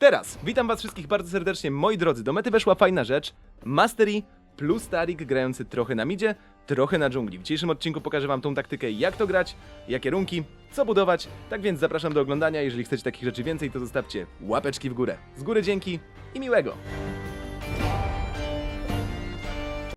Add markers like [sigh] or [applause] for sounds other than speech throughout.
Teraz witam was wszystkich bardzo serdecznie, moi drodzy. Do mety weszła fajna rzecz. Mastery plus Tarik grający trochę na midzie, trochę na dżungli. W dzisiejszym odcinku pokażę wam tą taktykę, jak to grać, jakie runki, co budować. Tak więc zapraszam do oglądania. Jeżeli chcecie takich rzeczy więcej, to zostawcie łapeczki w górę. Z góry dzięki i miłego.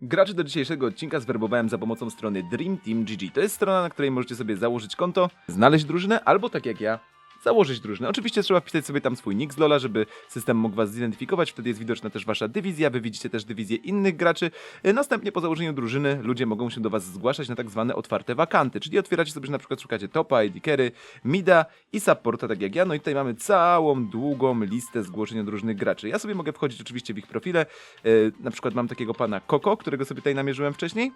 Graczy do dzisiejszego odcinka zwerbowałem za pomocą strony Dream Team GG. To jest strona, na której możecie sobie założyć konto, znaleźć drużynę, albo tak jak ja, założyć drużynę. Oczywiście trzeba wpisać sobie tam swój nick z Lola, żeby system mógł was zidentyfikować, wtedy jest widoczna też wasza dywizja, wy widzicie też dywizję innych graczy. E, Następnie po założeniu drużyny ludzie mogą się do was zgłaszać na tak zwane otwarte wakanty, czyli otwieracie sobie, że na przykład szukacie topa, carry, mida i supporta, tak jak ja. No i tutaj mamy całą długą listę zgłoszeń od różnych graczy. Ja sobie mogę wchodzić oczywiście w ich profile, E, na przykład mam takiego pana Koko, którego sobie tutaj namierzyłem wcześniej.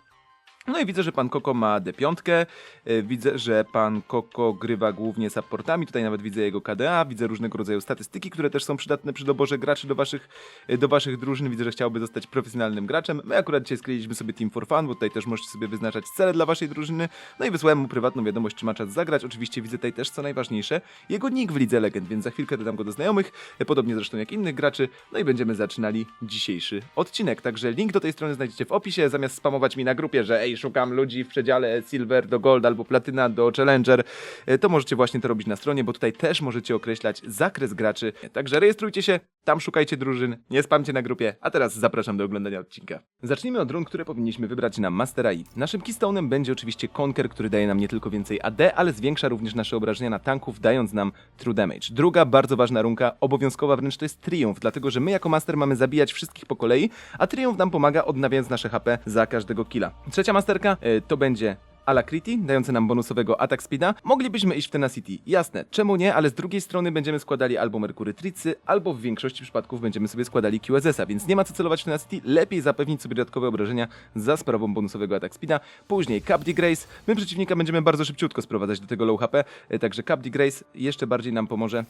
No i widzę, że pan Koko ma D5, e, widzę, że pan Koko grywa głównie supportami, tutaj nawet widzę jego KDA, widzę różnego rodzaju statystyki, które też są przydatne przy doborze graczy do waszych, e, do waszych drużyn, widzę, że chciałby zostać profesjonalnym graczem. My akurat dzisiaj skleiliśmy sobie Team for Fun, bo tutaj też możecie sobie wyznaczać cele dla waszej drużyny, no i wysłałem mu prywatną wiadomość, czy ma czas zagrać, oczywiście widzę tutaj też, co najważniejsze, jego nick w Lidze Legend, więc za chwilkę dodam go do znajomych, e, podobnie zresztą jak innych graczy, no i będziemy zaczynali dzisiejszy odcinek, także link do tej strony znajdziecie w opisie, zamiast spamować mi na grupie, że ej, szukam ludzi w przedziale Silver do Gold albo Platyna do Challenger, e, to możecie właśnie to robić na stronie, bo tutaj też możecie określać zakres graczy. Także rejestrujcie się, tam szukajcie drużyn, nie spamcie na grupie, a teraz zapraszam do oglądania odcinka. Zacznijmy od run, które powinniśmy wybrać na Master AI. Naszym keystone'em będzie oczywiście Conquer, który daje nam nie tylko więcej AD, ale zwiększa również nasze obrażenia na tanków, dając nam True Damage. Druga bardzo ważna runka, obowiązkowa wręcz to jest Triumph, dlatego że my jako Master mamy zabijać wszystkich po kolei, a Triumph nam pomaga odnawiając nasze HP za każdego killa. Trzecia Masterka e, to będzie Alacrity, dający nam bonusowego attack speeda. Moglibyśmy iść w Tenacity, jasne, czemu nie, ale z drugiej strony będziemy składali albo Merkury Tricy, albo w większości przypadków będziemy sobie składali QSS-a, więc nie ma co celować w Tenacity, lepiej zapewnić sobie dodatkowe obrażenia za sprawą bonusowego attack speeda. Później Capdi Grace, my przeciwnika będziemy bardzo szybciutko sprowadzać do tego low HP, e, także Capdi Grace jeszcze bardziej nam pomoże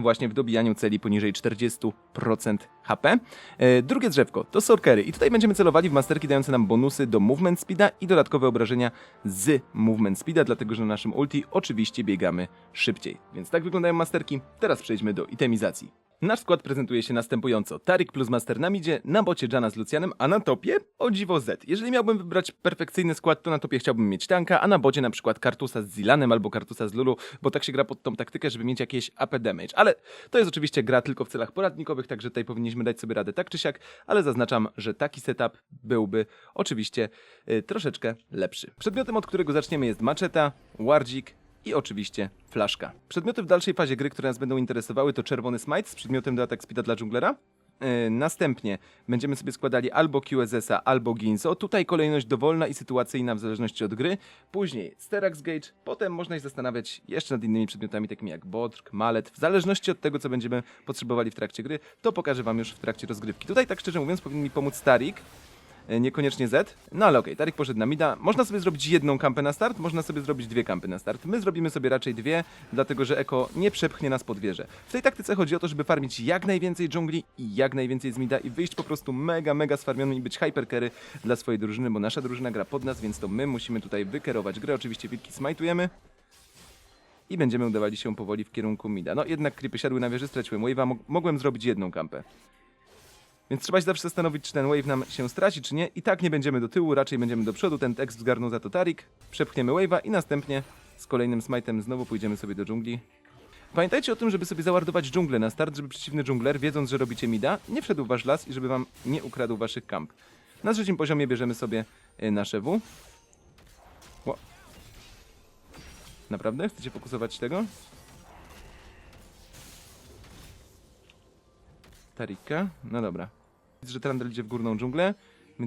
właśnie w dobijaniu celi poniżej 40% HP. E, drugie drzewko to Sorcery i tutaj będziemy celowali w masterki dające nam bonusy do Movement Speeda i dodatkowe obrażenia z Movement Speeda, dlatego że na naszym ulti oczywiście biegamy szybciej. Więc tak wyglądają masterki. Teraz przejdźmy do itemizacji. Nasz skład prezentuje się następująco. Tarik plus Master na midzie, na bocie Jana z Lucianem, a na topie o dziwo Z. Jeżeli miałbym wybrać perfekcyjny skład, to na topie chciałbym mieć tanka, a na bocie na przykład Kartusa z Zilanem albo Kartusa z Lulu, bo tak się gra pod tą taktykę, żeby mieć jakieś AP damage. Ale to jest oczywiście gra tylko w celach poradnikowych, także tutaj powinniśmy dać sobie radę tak czy siak, ale zaznaczam, że taki setup byłby oczywiście y, troszeczkę lepszy. Przedmiotem, od którego zaczniemy jest maczeta, wardzik, i oczywiście flaszka. Przedmioty w dalszej fazie gry, które nas będą interesowały, to czerwony smite z przedmiotem do attack speeda dla dżunglera. Yy, następnie będziemy sobie składali albo QSS-a, albo Ginzo. Tutaj kolejność dowolna i sytuacyjna w zależności od gry. Później Sterax Gauge. Potem można się zastanawiać jeszcze nad innymi przedmiotami, takimi jak Bodrk, Malet. W zależności od tego, co będziemy potrzebowali w trakcie gry, to pokażę wam już w trakcie rozgrywki. Tutaj, tak szczerze mówiąc, powinien mi pomóc Starik, E, niekoniecznie Z. No ale okej, Tarik poszedł na mida. Można sobie zrobić jedną kampę na start, można sobie zrobić dwie kampy na start. My zrobimy sobie raczej dwie, dlatego że Eko nie przepchnie nas pod wieżę. W tej taktyce chodzi o to, żeby farmić jak najwięcej dżungli i jak najwięcej z mida i wyjść po prostu mega, mega sfarmionym i być hypercarry dla swojej drużyny, bo nasza drużyna gra pod nas, więc to my musimy tutaj wykerować grę. Oczywiście wilki smajtujemy. I będziemy udawali się powoli w kierunku mida. No jednak creepy siadły na wieży, straciłem wave'a, Mog- mogłem zrobić jedną kampę. Więc trzeba się zawsze zastanowić, czy ten wave nam się straci, czy nie. I tak nie będziemy do tyłu, raczej będziemy do przodu. Ten tekst zgarnął za to Tarik. Przepchniemy wave'a i następnie z kolejnym smite'em znowu pójdziemy sobie do dżungli. Pamiętajcie o tym, żeby sobie zawardować dżunglę na start, żeby przeciwny dżungler, wiedząc, że robicie mida, nie wszedł w wasz las i żeby wam nie ukradł waszych kamp. Na trzecim poziomie bierzemy sobie y, nasze W. Naprawdę? Chcecie fokusować tego? Tarika. No dobra. Widzę, że Trundle idzie w górną dżunglę,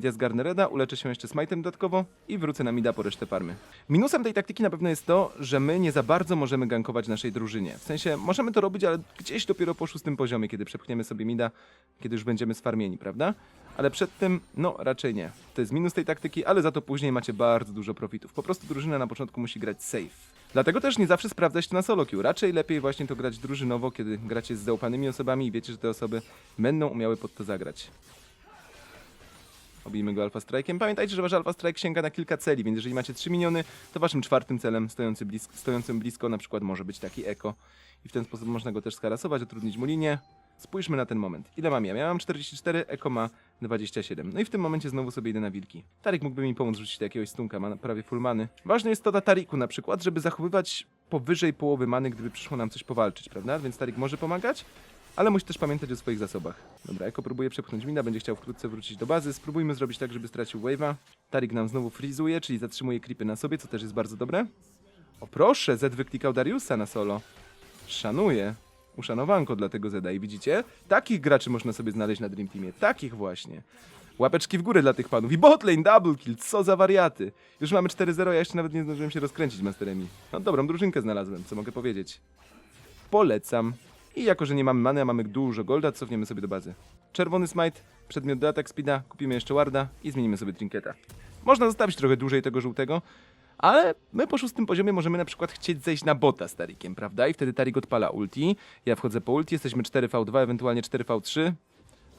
ja zgarnę Reda, uleczę się jeszcze smite'em dodatkowo i wrócę na mida po resztę farmy. Minusem tej taktyki na pewno jest to, że my nie za bardzo możemy gankować naszej drużynie. W sensie, możemy to robić, ale gdzieś dopiero po szóstym poziomie, kiedy przepchniemy sobie mida, kiedy już będziemy sfarmieni, prawda? Ale przed tym, no raczej nie. To jest minus tej taktyki, ale za to później macie bardzo dużo profitów. Po prostu drużyna na początku musi grać safe. Dlatego też nie zawsze sprawdza się to na solo queue. Raczej lepiej właśnie to grać drużynowo, kiedy gracie z zaufanymi osobami i wiecie, że te osoby będą umiały pod to zagrać. Obijmy go Alpha Strike'iem. Pamiętajcie, że wasz Alpha Strike sięga na kilka celi, więc jeżeli macie 3 miniony, to waszym czwartym celem stojący blisko, stojącym blisko na przykład może być taki Eko. I w ten sposób można go też skarasować, utrudnić mu linię. Spójrzmy na ten moment. Ile mam ja? Ja mam 44, Eko ma 27. No i w tym momencie znowu sobie idę na wilki. Tarik mógłby mi pomóc rzucić do jakiegoś stunka, ma prawie full many. Ważne jest to dla Tariku na przykład, żeby zachowywać powyżej połowy many, gdyby przyszło nam coś powalczyć, prawda? Więc Tarik może pomagać, ale musi też pamiętać o swoich zasobach. Dobra, Eko próbuje przepchnąć mina, będzie chciał wkrótce wrócić do bazy. Spróbujmy zrobić tak, żeby stracił wave'a. Tarik nam znowu frizuje, czyli zatrzymuje creepy na sobie, co też jest bardzo dobre. O proszę, Zed wyklikał Dariusa na solo. Szanuję. Uszanowanko dla tego Zeda i widzicie? Takich graczy można sobie znaleźć na Dream Teamie. Takich właśnie. Łapeczki w górę dla tych panów. I botlane, double kill, co za wariaty. Już mamy 4-0, ja jeszcze nawet nie zdążyłem się rozkręcić masteremi. No dobrą drużynkę znalazłem, co mogę powiedzieć. Polecam. I jako, że nie mamy many, a mamy dużo golda, cofniemy sobie do bazy. Czerwony smite, przedmiot do attack speeda, kupimy jeszcze warda i zmienimy sobie trinketa. Można zostawić trochę dłużej tego żółtego, ale my po szóstym poziomie możemy na przykład chcieć zejść na bota z Tarikiem, prawda? I wtedy Tarik odpala ulti, ja wchodzę po ulti, jesteśmy 4v2, ewentualnie 4v3.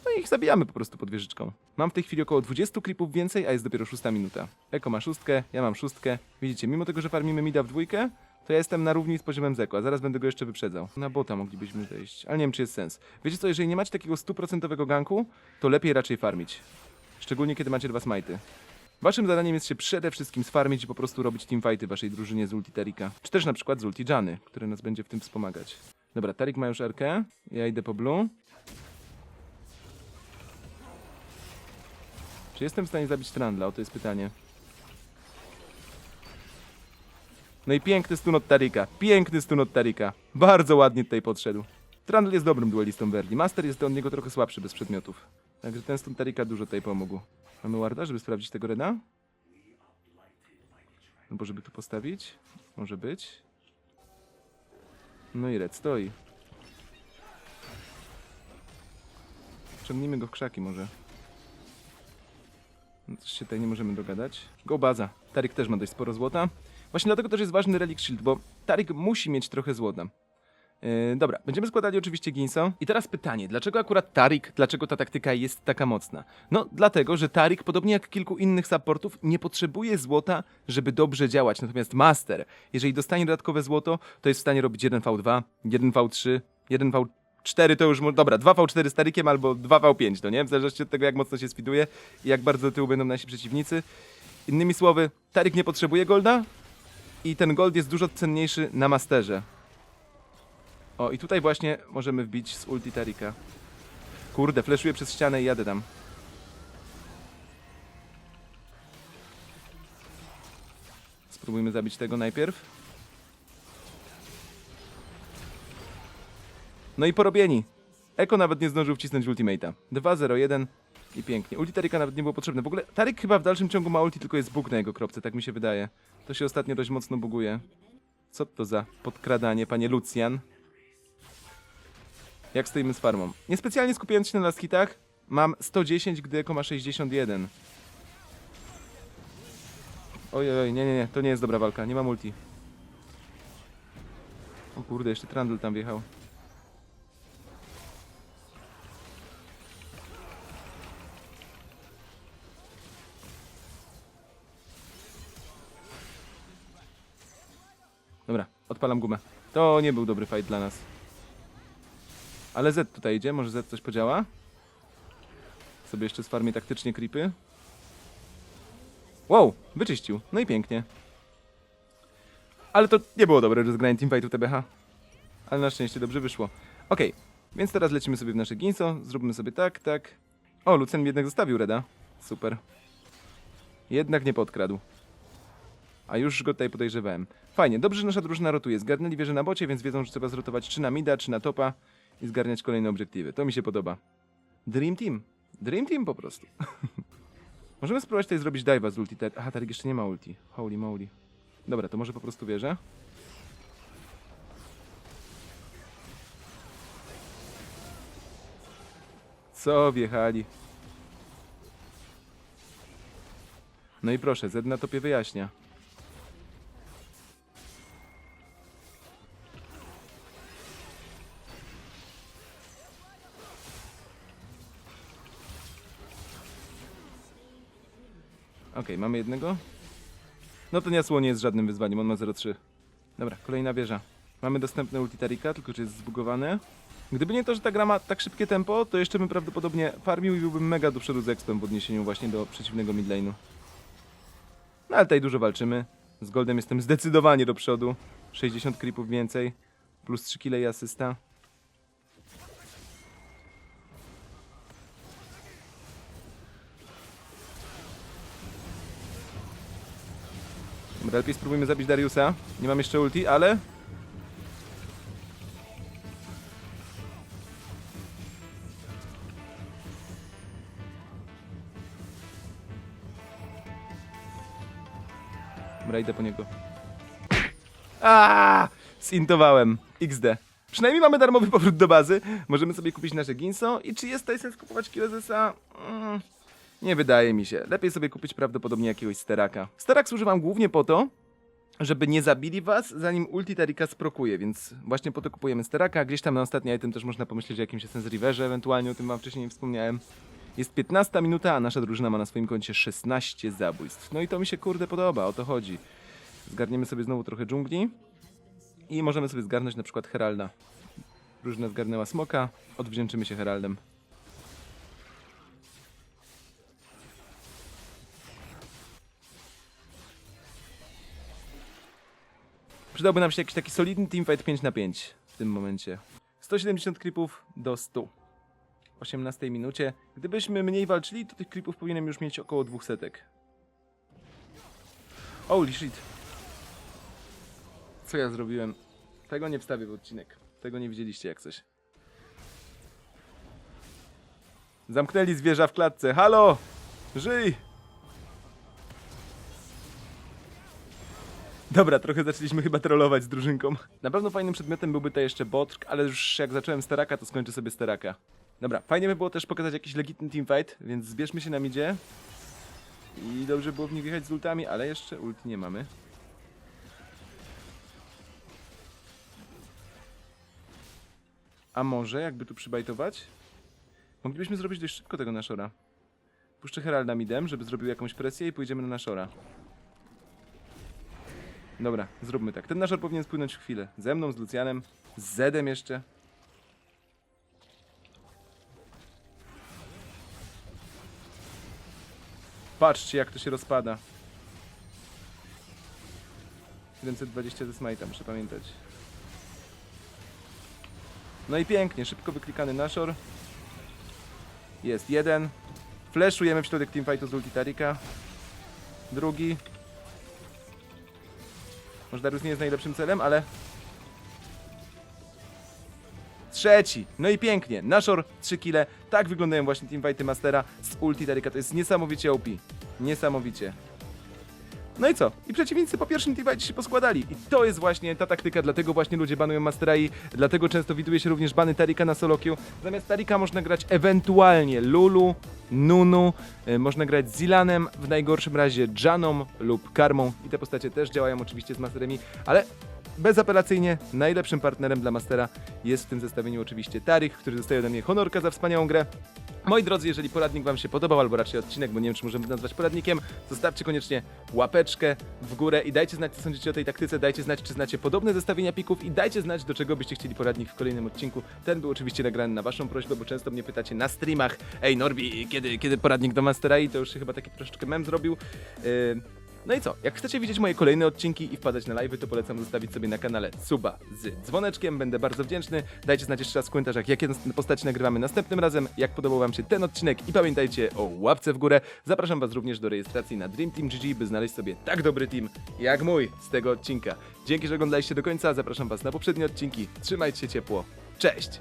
No i ich zabijamy po prostu pod wieżyczką. Mam w tej chwili około 20 creepów więcej, a jest dopiero szósta minuta. Eko ma szóstkę, ja mam szóstkę. Widzicie, mimo tego, że farmimy mida w dwójkę, to ja jestem na równi z poziomem Zeko, a zaraz będę go jeszcze wyprzedzał. Na bota moglibyśmy wejść, ale nie wiem, czy jest sens. Wiecie co, jeżeli nie macie takiego stuprocentowego ganku, to lepiej raczej farmić. Szczególnie, kiedy macie dwa smajty. Waszym zadaniem jest się przede wszystkim sfarmić i po prostu robić teamfighty waszej drużynie z ulti Tarika. Czy też na przykład z ulti Jany, który nas będzie w tym wspomagać. Dobra, Tarik ma już RK, ja idę po blue. Czy jestem w stanie zabić Trandla? O to jest pytanie. No i piękny stun od Tarika. Piękny stun od Tarika. Bardzo ładnie tutaj podszedł. Trundle jest dobrym duelistą Verdi. Master jest od niego trochę słabszy bez przedmiotów. Także ten stun Tarika dużo tutaj pomógł. Mamy Warda, żeby sprawdzić tego Reda? Albo żeby tu postawić? Może być. No i Red stoi. Ciągnijmy go w krzaki może. No coś się tutaj nie możemy dogadać. Go baza. Tarik też ma dość sporo złota. Właśnie dlatego też jest ważny Relic Shield, bo Tarik musi mieć trochę złota. Yy, dobra, będziemy składali oczywiście Ginso. I teraz pytanie, dlaczego akurat Tarik, dlaczego ta taktyka jest taka mocna? No, dlatego, że Tarik, podobnie jak kilku innych supportów, nie potrzebuje złota, żeby dobrze działać. Natomiast Master, jeżeli dostanie dodatkowe złoto, to jest w stanie robić 1v2, 1v3, 1v4 to już, dobra, 2v4 z Tarikiem albo 2v5, no nie? W zależności od tego, jak mocno się speeduje i jak bardzo do tyłu będą nasi przeciwnicy. Innymi słowy, Tarik nie potrzebuje golda i ten gold jest dużo cenniejszy na Masterze. O, i tutaj właśnie możemy wbić z ulti Tarika. Kurde, fleszuję przez ścianę i jadę tam. Spróbujmy zabić tego najpierw. No i porobieni. Eko nawet nie zdążył wcisnąć ultimate'a. 2-0-1 i pięknie. Ulti Tarika nawet nie było potrzebne. W ogóle Tarik chyba w dalszym ciągu ma ulti, tylko jest bóg na jego kropce, tak mi się wydaje. To się ostatnio dość mocno buguje. Co to za podkradanie, panie Lucian? Jak stoimy z farmą? Niespecjalnie skupiając się na last hitach, mam 110, gdy Eko ma 61. Oj, oj, nie, nie, nie, to nie jest dobra walka, nie mam multi. O kurde, jeszcze Trundle tam wjechał. Dobra, odpalam gumę. To nie był dobry fight dla nas. Ale Z tutaj idzie, może Z coś podziała? Sobie jeszcze z farmie taktycznie creepy. Wow, wyczyścił. No i pięknie. Ale to nie było dobre rozgranie teamfightu TBH. Ale na szczęście dobrze wyszło. Okej, więc teraz lecimy sobie w nasze ginso. Zróbmy sobie tak, tak. O, Lucen jednak zostawił Reda. Super. Jednak nie podkradł. A już go tutaj podejrzewałem. Fajnie, dobrze, że nasza drużyna rotuje. Zgarnęli wieżę na bocie, więc wiedzą, że trzeba zrotować czy na mida, czy na topa i zgarniać kolejne obiektywy. To mi się podoba. Dream Team. Dream Team po prostu. [laughs] Możemy spróbować tutaj zrobić dive'a z ulti. Aha, Tarik jeszcze nie ma ulti. Holy moly. Dobra, to może po prostu wierzę. Co wjechali? No i proszę, Z na topie wyjaśnia. Okej, mamy jednego. No to Niasło nie jest żadnym wyzwaniem, on ma 0,3. Dobra, kolejna wieża. Mamy dostępne ulti Tarika, tylko że jest zbugowane. Gdyby nie to, że ta gra ma tak szybkie tempo, to jeszcze bym prawdopodobnie farmił i byłbym mega do przodu z expem w odniesieniu właśnie do przeciwnego midlane'u. No ale tutaj dużo walczymy. Z Goldem jestem zdecydowanie do przodu. 60 creepów więcej. Plus 3 kile i asysta. Lepiej spróbujmy zabić Dariusa. Nie mam jeszcze ulti, ale... Dobra, idę po niego. Aaaa! Zintowałem. XD. Przynajmniej mamy darmowy powrót do bazy. Możemy sobie kupić nasze Ginso. I czy jest tutaj sens kupować Kilezesa? Mm, nie wydaje mi się. Lepiej sobie kupić prawdopodobnie jakiegoś Steraka. Sterak służy wam głównie po to, żeby nie zabili was, zanim ulti Tarika sprokuje, więc właśnie po to kupujemy Steraka. Gdzieś tam na ostatni item też można pomyśleć o jakimś Essence Riverze, ewentualnie o tym wam wcześniej nie wspomniałem. Jest 15 minuta, a nasza drużyna ma na swoim koncie 16 zabójstw. No i to mi się kurde podoba, o to chodzi. Zgarniemy sobie znowu trochę dżungli i możemy sobie zgarnąć na przykład Heralda. Drużyna zgarnęła smoka, odwdzięczymy się Heraldem. Przydałby nam się jakiś taki solidny teamfight 5 na 5 w tym momencie. 170 creepów do 100. 18 minucie. Gdybyśmy mniej walczyli, to tych creepów powinienem już mieć około 200. Holy shit. Co ja zrobiłem? Tego nie wstawię w odcinek. Tego nie widzieliście jak coś. Zamknęli zwierza w klatce. Halo! Żyj! Dobra, trochę zaczęliśmy chyba trollować z drużynką. Na pewno fajnym przedmiotem byłby to jeszcze Botrk, ale już jak zacząłem Steraka, to skończę sobie Steraka. Dobra, fajnie by było też pokazać jakiś legitny teamfight, więc zbierzmy się na midzie. I dobrze było w nich wjechać z ultami, ale jeszcze ulti nie mamy. A może, jakby tu przybajtować? Moglibyśmy zrobić dość szybko tego Nashora. Puszczę Heralda midem, żeby zrobił jakąś presję i pójdziemy na Nashora. Dobra, zróbmy tak. Ten Nashor powinien spłynąć chwilę. Ze mną, z Lucianem, z Zedem jeszcze. Patrzcie, jak to się rozpada. 720 ze smite'a, muszę pamiętać. No i pięknie, szybko wyklikany Nashor. Jest jeden. Flashujemy w środek teamfightu z ulti Tarika. Drugi. Może Darius nie jest najlepszym celem, ale... Trzeci. No i pięknie. Nashor 3 kile. Tak wyglądają właśnie teamfighty Mastera z ulti Tarika. To jest niesamowicie OP. Niesamowicie. No i co? I przeciwnicy po pierwszym teamfightie się poskładali. I to jest właśnie ta taktyka, dlatego właśnie ludzie banują Mastera i dlatego często widuje się również bany Tarika na solo queue. Zamiast Tarika można grać ewentualnie Lulu, Nunu, y, można grać Zilanem, w najgorszym razie Janą lub Karmą. I te postacie też działają oczywiście z Masteremi, ale bezapelacyjnie najlepszym partnerem dla Mastera jest w tym zestawieniu oczywiście Tarik, który dostaje ode mnie honorka za wspaniałą grę. Moi drodzy, jeżeli poradnik Wam się podobał, albo raczej odcinek, bo nie wiem, czy możemy nazwać poradnikiem, zostawcie koniecznie łapeczkę w górę i dajcie znać, co sądzicie o tej taktyce, dajcie znać, czy znacie podobne zestawienia pików i dajcie znać, do czego byście chcieli poradnik w kolejnym odcinku. Ten był oczywiście nagrany na Waszą prośbę, bo często mnie pytacie na streamach, ej Norbi, kiedy, kiedy poradnik do Mastera i to już się chyba taki troszeczkę mem zrobił. Yy, no i co? Jak chcecie widzieć moje kolejne odcinki i wpadać na live, to polecam zostawić sobie na kanale suba z dzwoneczkiem. Będę bardzo wdzięczny. Dajcie znać jeszcze raz w komentarzach, jakie postaci nagrywamy następnym razem, jak podobał Wam się ten odcinek i pamiętajcie o łapce w górę. Zapraszam Was również do rejestracji na Dream Team GG, by znaleźć sobie tak dobry team jak mój z tego odcinka. Dzięki, że oglądaliście do końca. Zapraszam Was na poprzednie odcinki. Trzymajcie się ciepło. Cześć!